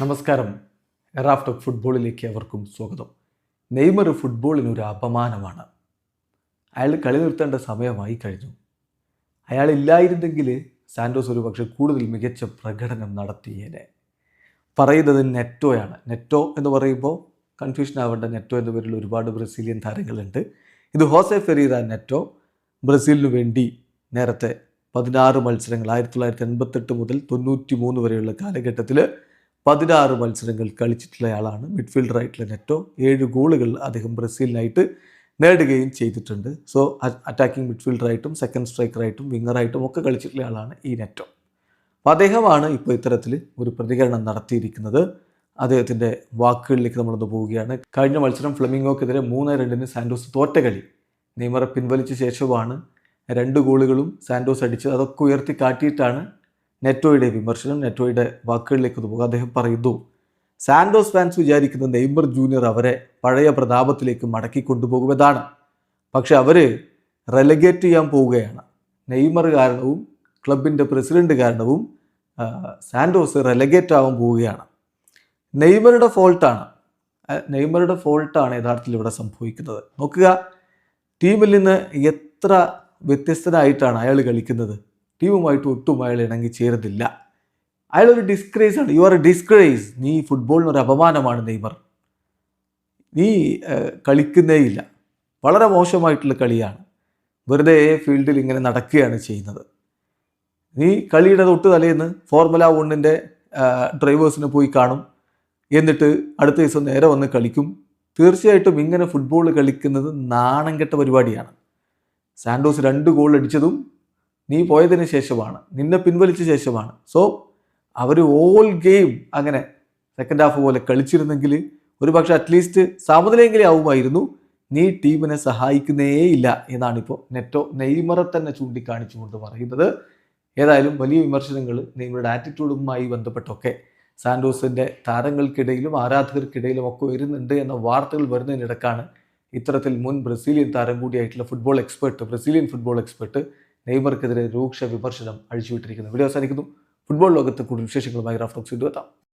നമസ്കാരം. Raft of ഫുട്ബോളിലേക്ക് അവർക്കും സ്വാഗതം. നെയ്മർ ഫുട്ബോളിനൊരു അപമാനമാണ്. അയാൾ കളി നിർത്തേണ്ട സമയമായി കഴിഞ്ഞു. അയാൾ ഇല്ലായിരുന്നെങ്കിൽ സാൻഡോസ് ഒരു പക്ഷേ കൂടുതൽ മികച്ച പ്രകടനം നടത്തിയേനെ. പറയുന്നത് നെറ്റോയാണ്. നെറ്റോ എന്ന് പറയുമ്പോൾ കൺഫ്യൂഷൻ ആവേണ്ട. നെറ്റോ എന്ന പേരിൽ ഒരുപാട് ബ്രസീലിയൻ താരങ്ങളുണ്ട്. ഇത് ഹോസെ ഫെറീറ നെറ്റോ ബ്രസീലിനു വേണ്ടി നേരത്തെ പതിനാറ് മത്സരങ്ങൾ ആയിരത്തി തൊള്ളായിരത്തി എൺപത്തെട്ട് മുതൽ തൊണ്ണൂറ്റി മൂന്ന് വരെയുള്ള കാലഘട്ടത്തിൽ പതിനാറ് മത്സരങ്ങൾ കളിച്ചിട്ടുള്ള ആളാണ് മിഡ്ഫീൽഡറായിട്ടുള്ള നെറ്റോ. ഏഴ് ഗോളുകൾ അദ്ദേഹം ബ്രസീലിനായിട്ട് നേടുകയും ചെയ്തിട്ടുണ്ട്. സോ അറ്റാക്കിംഗ് മിഡ്ഫീൽഡറായിട്ടും സെക്കൻഡ് സ്ട്രൈക്കറായിട്ടും വിങ്ങറായിട്ടും ഒക്കെ കളിച്ചിട്ടുള്ള ആളാണ് ഈ നെറ്റോ. അപ്പോൾ അദ്ദേഹമാണ് ഇപ്പോൾ ഇത്തരത്തിൽ ഒരു പ്രതികരണം നടത്തിയിരിക്കുന്നത്. അദ്ദേഹത്തിന്റെ വാക്കുകളിലേക്ക് നമ്മളൊന്ന് പോവുകയാണ്. കഴിഞ്ഞ മത്സരം ഫ്ലമിംഗോക്കെതിരെ മൂന്ന് രണ്ടിന് സാൻഡോസ് തോറ്റ കളി. നെയ്മറെ പിൻവലിച്ച ശേഷമാണ് രണ്ട് ഗോളുകളും സാൻഡോസ് അടിച്ചത്. അതൊക്കെ ഉയർത്തി കാട്ടിയിട്ടാണ് നെറ്റോയുടെ വിമർശനം നെറ്റോയുടെ വാക്കുകളിലേക്ക് പോകുക അദ്ദേഹം പറയുന്നു സാൻഡോസ് ഫാൻസ് വിചാരിക്കുന്ന നെയ്മർ ജൂനിയർ അവരെ പഴയ പ്രതാപത്തിലേക്ക് മടക്കി കൊണ്ടുപോകുമെന്നാണ്. പക്ഷെ അവർ റെലഗേറ്റ് ചെയ്യാൻ പോവുകയാണ്. നെയ്മർ കാരണവും ക്ലബിന്റെ പ്രസിഡന്റ് കാരണവും സാൻഡോസ് റെലഗേറ്റ് ആവാൻ പോവുകയാണ്. നെയ്മറുടെ ഫോൾട്ടാണ്. നെയ്മറുടെ ഫോൾട്ടാണ് യഥാർത്ഥത്തിൽ ഇവിടെ സംഭവിക്കുന്നത്. നോക്കുക ടീമിൽ നിന്ന് എത്ര വ്യത്യസ്തനായിട്ടാണ് അയാൾ കളിക്കുന്നത്. ടീമുമായിട്ട് ഒട്ടും അയാൾ ഇണങ്ങി ചേരുന്നില്ല. അയാളൊരു ഡിസ്ക്രേസ് ആണ്. യു ആർ എ ഡിസ്ഗ്രേസ് നീ ഫുട്ബോളിന് ഒരു അപമാനമാണ് നെയ്മർ. നീ കളിക്കുന്നേ ഇല്ല വളരെ മോശമായിട്ടുള്ള കളിയാണ്. വെറുതെ ഫീൽഡിൽ ഇങ്ങനെ നടക്കുകയാണ് ചെയ്യുന്നത്. നീ കളിയുടെ തൊട്ട് തലേന്ന് ഫോർമുല വണ്ണിന്റെ ഡ്രൈവേഴ്സിനെ പോയി കാണും. എന്നിട്ട് അടുത്ത ദിവസം നേരെ വന്ന് കളിക്കും. തീർച്ചയായിട്ടും ഇങ്ങനെ ഫുട്ബോൾ കളിക്കുന്നത് നാണം കെട്ട പരിപാടിയാണ്. സാൻഡോസ് രണ്ട് ഗോൾ അടിച്ചതും നീ പോയതിന് ശേഷമാണ്. നിന്നെ പിൻവലിച്ച ശേഷമാണ്. സോ അവർ ഓൾ ഗെയിം അങ്ങനെ സെക്കൻഡ് ഹാഫ് പോലെ കളിച്ചിരുന്നെങ്കിൽ ഒരു പക്ഷേ അറ്റ്ലീസ്റ്റ് സമനിലെങ്കിലും ആവുമായിരുന്നു. നീ ടീമിനെ സഹായിക്കുന്നേയില്ല എന്നാണ് ഇപ്പോൾ നെറ്റോ നെയ്മറെ തന്നെ ചൂണ്ടിക്കാണിച്ചുകൊണ്ട് പറയുന്നത്. ഏതായാലും വലിയ വിമർശനങ്ങൾ നെയ്മറുടെ ആറ്റിറ്റ്യൂഡുമായി ബന്ധപ്പെട്ടൊക്കെ സാൻഡോസിന്റെ താരങ്ങൾക്കിടയിലും ആരാധകർക്കിടയിലും ഒക്കെ വരുന്നുണ്ട് എന്ന വാർത്തകൾ വരുന്നതിനിടക്കാണ് ഇത്തരത്തിൽ മുൻ ബ്രസീലിയൻ താരം കൂടിയായിട്ടുള്ള football expert Brazilian football expert നെയ്മർക്കെതിരെ രൂക്ഷ വിമർശനം അഴിച്ചുവിട്ടിരിക്കുന്നു. വീഡിയോ അവസാനിക്കുന്നു. ഫുട്ബോൾ ലോകത്ത് കൂടുതൽ വിശേഷങ്ങളുമായി റാഫ്റ്റോക്സ് എത്താം.